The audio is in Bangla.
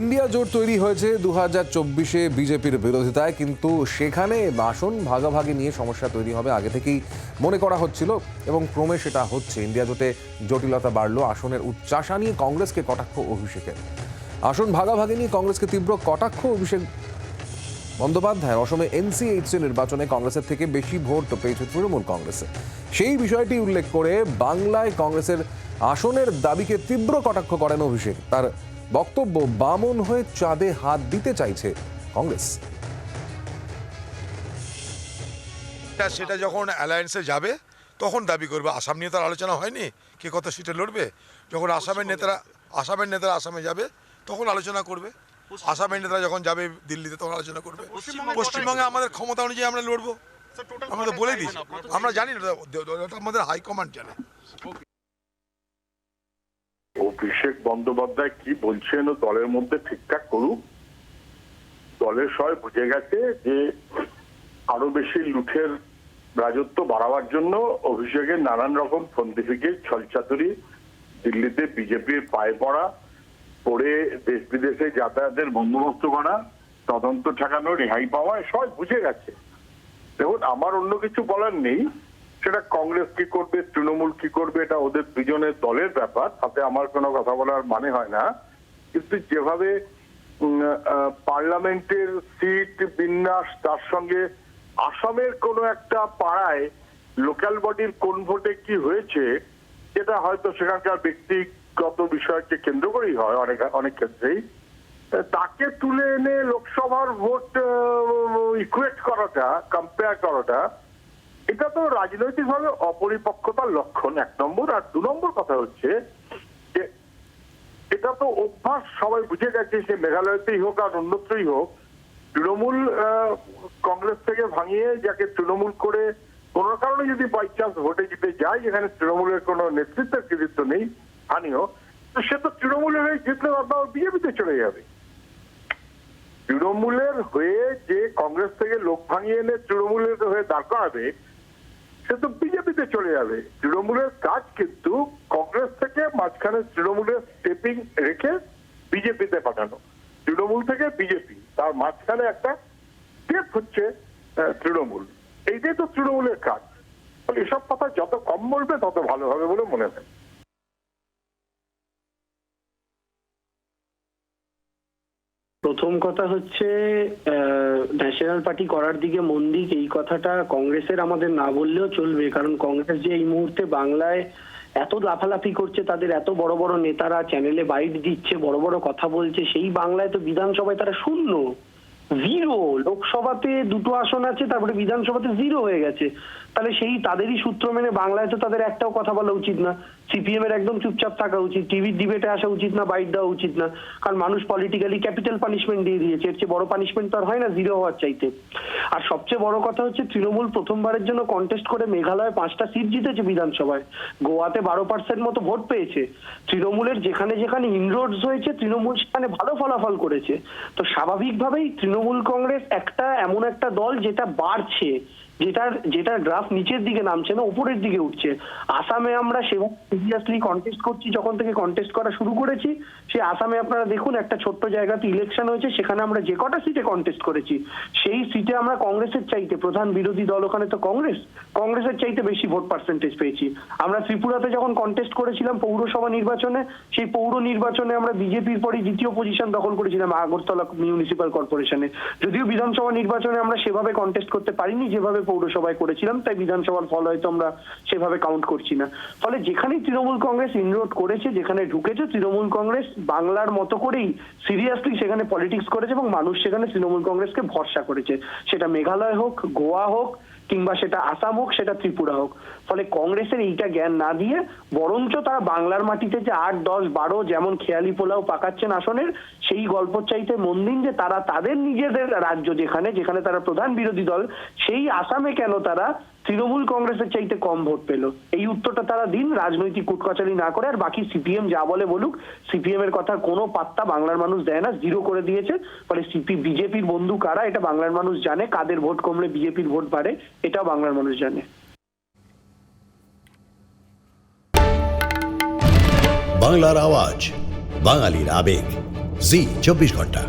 ইন্ডিয়া জোট তৈরি হয়েছে দু হাজার চব্বিশে বিজেপির বিরোধিতায়, কিন্তু সেখানে আসন ভাগাভাগি নিয়ে সমস্যা তৈরি হবে। আগে থেকেই মনে করা হচ্ছিল এবং ক্রমে সেটা হচ্ছে। ইন্ডিয়া জোটে জটিলতা বাড়লো আসনের উচ্চাসা নিয়ে কংগ্রেসকে কটাক্ষ অভিষেকের। আসন ভাগাভাগি নিয়ে কংগ্রেসকে তীব্র কটাক্ষ অভিষেক বন্দ্যোপাধ্যায় অসমে এনসিএইচসি নির্বাচনে কংগ্রেসের থেকে বেশি ভোট তো পেয়েছে তৃণমূল কংগ্রেসে। সেই বিষয়টি উল্লেখ করে বাংলায় কংগ্রেসের আসনের দাবিকে তীব্র কটাক্ষ করেন অভিষেক। তার বক্তব্য বামন হয়ে চাঁদে হাত দিতে চাইছে কংগ্রেস। তা সেটা যখন অ্যালায়েন্সে যাবে তখন দাবি করবে। আসাম নিয়ে তার আলোচনা হয়নি কে কত সিটে লড়বে। যখন আসামের নেতারা আসামের নেতারা আসামে যাবে তখন আলোচনা করবে। আসামের নেতারা যখন যাবে দিল্লিতে তখন আলোচনা করবে। পশ্চিমবঙ্গে আমাদের ক্ষমতা অনুযায়ী আমরা লড়বো। আমরা তো বলে দিয়েছি। আমরা জানি না। আমাদের হাইকমান্ড জানে অভিষেক বন্দ্যোপাধ্যায় কি বলছেন ও দলের মধ্যে ঠিকঠাক করুক? দলের সবাই বুঝে গেছে যে আরও বেশি লুঠের রাজত্ব বাড়াবার জন্য অভিষেকের নানান রকম ফন্দিফিকে ছলচাতুরি, দিল্লিতে বিজেপির পায়ে পড়া, পড়ে দেশ বিদেশে যাতায়াতের বন্দোবস্ত করা, তদন্ত ঠেকানো রেহাই পাওয়া, সবাই বুঝে গেছে। দেখুন, আমার অন্য কিছু বলার নেই। সেটা কংগ্রেস কি করবে, তৃণমূল কি করবে, এটা ওদের দুজনের দলের ব্যাপার, তাতে আমার কোনো কথা বলার মানে হয় না। কিন্তু যেভাবে পার্লামেন্টের সিট বিন্যাস, তার সঙ্গে আসামের কোনো একটা পাড়ায় লোকাল বডির কোন ভোটে কি হয়েছে যেটা হয়তো সেখানকার ব্যক্তিগত বিষয়কে কেন্দ্র করেই হয় অনেক অনেক ক্ষেত্রেই। তাকে তুলে এনে লোকসভার ভোট ইকুয়েট করাটা কম্পেয়ার করাটা এটা তো রাজনৈতিকভাবে অপরিপক্কতার লক্ষণ, এক নম্বর। আর দু নম্বর কথা হচ্ছে যে এটা তো অভ্যাস, সবাই বুঝে গেছে সে মেঘালয়তেই হোক আর অন্যত্রই হোক। তৃণমূল কংগ্রেস থেকে ভাঙিয়ে যাকে তৃণমূল করে কোন কারণে যদি বাই চান্স ভোটে জিতে যায়, যেখানে তৃণমূলের কোনো নেতৃত্বের কৃতিত্ব নেই, স্থানীয়, তো সে তো তৃণমূলের হয়ে জিতলে আপনার বিজেপিতে চলে যাবে। তৃণমূলের হয়ে যে কংগ্রেস থেকে লোক ভাঙিয়ে এনে তৃণমূলের হয়ে দাঁড় করাবে সে তো বিজেপিতে চলে যাবে। তৃণমূলের কাজ কিন্তু কংগ্রেস থেকে মাঝখানে তৃণমূলের স্টেপিং রেখে বিজেপিতে পাঠানো। তৃণমূল থেকে বিজেপি, তার মাঝখানে একটা স্টেপ হচ্ছে তৃণমূল। এইটাই তো তৃণমূলের কাজ। এসব কথা যত কম বলবে, তত ভালো হবে বলে মনে হয়। প্রথম কথা হচ্ছে ন্যাশনাল পার্টি করার দিকে মন দিক, এই কথাটা কংগ্রেসের আমাদের না বললেও চলবে। কারণ কংগ্রেস যে এই মুহূর্তে বাংলায় এত লাফালাফি করছে, তাদের এত বড় বড় নেতারা চ্যানেলে বাইট দিচ্ছে, বড় বড় কথা বলছে, সেই বাংলায় তো বিধানসভায় তারা শূন্য। জিরো লোকসভাতে দুটো আসন আছে, তারপরে বিধানসভাতে জিরো হয়ে গেছে। তাহলে সেই তাদেরই সূত্র মেনে বাংলায় তো তাদের একটাও কথা বলা উচিত না। সিপিএম এর একদম চুপচাপ থাকা উচিত, টিভির ডিবেটে আসা উচিত না বাইট দেওয়া উচিত না। কারণ মানুষ পলিটিক্যালি ক্যাপিটাল পানিশমেন্ট দিয়ে দিয়েছে। এর চেয়ে বড় পানিশমেন্ট তো আর হয় না জিরো হওয়ার চাইতে। আর সবচেয়ে বড় কথা হচ্ছে, তৃণমূল প্রথমবারের জন্য কন্টেস্ট করে মেঘালয়ে পাঁচটা সিট জিতেছে বিধানসভায়। গোয়াতে বারো পার্সেন্ট মতো ভোট পেয়েছে। তৃণমূলের যেখানে যেখানে ইনরোডস হয়েছে, তৃণমূল সেখানে ভালো ফলাফল করেছে। তো স্বাভাবিকভাবেই তৃণমূল কংগ্রেস একটা এমন একটা দল যেটা বাড়ছে। যেটার যেটার গ্রাফ নিচের দিকে নামছে না, উপরের দিকে উঠছে। আসামে আমরা সেভাবে সিরিয়াসলি কন্টেস্ট করছি, যখন থেকে কন্টেস্ট করা শুরু করেছি, সে আসামে আপনারা দেখুন একটা ছোট্ট জায়গাতে ইলেকশন হয়েছে, সেখানে আমরা যে কটা সিটে কন্টেস্ট করেছি, সেই সিটে আমরা কংগ্রেসের চাইতে, প্রধান বিরোধী দল ওখানে তো কংগ্রেস, কংগ্রেসের চাইতে বেশি ভোট পার্সেন্টেজ পেয়েছি। আমরা ত্রিপুরাতে যখন কন্টেস্ট করেছিলাম পৌরসভা নির্বাচনে, সেই পৌর নির্বাচনে আমরা বিজেপির পরে দ্বিতীয় পজিশন দখল করেছিলাম আগরতলা মিউনিসিপাল কর্পোরেশনে যদিও বিধানসভা নির্বাচনে আমরা সেভাবে কন্টেস্ট করতে পারিনি, যেভাবে পৌরসভায় করেছিলাম, তাই বিধানসভার ফল হয়তো আমরা সেভাবে কাউন্ট করছি না। ফলে যেখানেই তৃণমূল কংগ্রেস ইনরোড করেছে, যেখানে ঢুকেছে, তৃণমূল কংগ্রেস বাংলার মতো করেই সিরিয়াসলি সেখানে পলিটিক্স করেছে এবং মানুষ সেখানে তৃণমূল কংগ্রেসকে ভরসা করেছে। সেটা মেঘালয় হোক, গোয়া হোক কিংবা সেটা আসাম হোক, সেটা ত্রিপুরা হোক। ফলে কংগ্রেসের এইটা জ্ঞান না দিয়ে বরঞ্চ তারা বাংলার মাটিতে যে আট, দশ, বারো যেমন খেয়ালি পোলাও পাকাচ্ছেন আসনের, সেই গল্প চাইতে মন দিন যে তারা তাদের নিজেদের রাজ্য যেখানে যেখানে তারা প্রধান বিরোধী দল, সেই আসামে কেন তারা তৃণমূল কংগ্রেসের চাইতে কম ভোট পেল। এই উত্তরটা তারা দিন, রাজনৈতিক কুটকাচারি না করে, আর বাকি সিপিএম যা বলে বলুক সিপিএম এর কথা কোনো পাত্তা বাংলার মানুষ দেয় না, জিরো করে দিয়েছে। ফলে সিপি, বিজেপির বন্ধু কারা, এটা বাংলার মানুষ জানে। কাদের ভোট কমলে বিজেপির ভোট বাড়ে, এটাও বাংলার মানুষ জানে। বাংলার আওয়াজ, বাঙালির আবেগ। জি, চব্বিশ ঘণ্টা।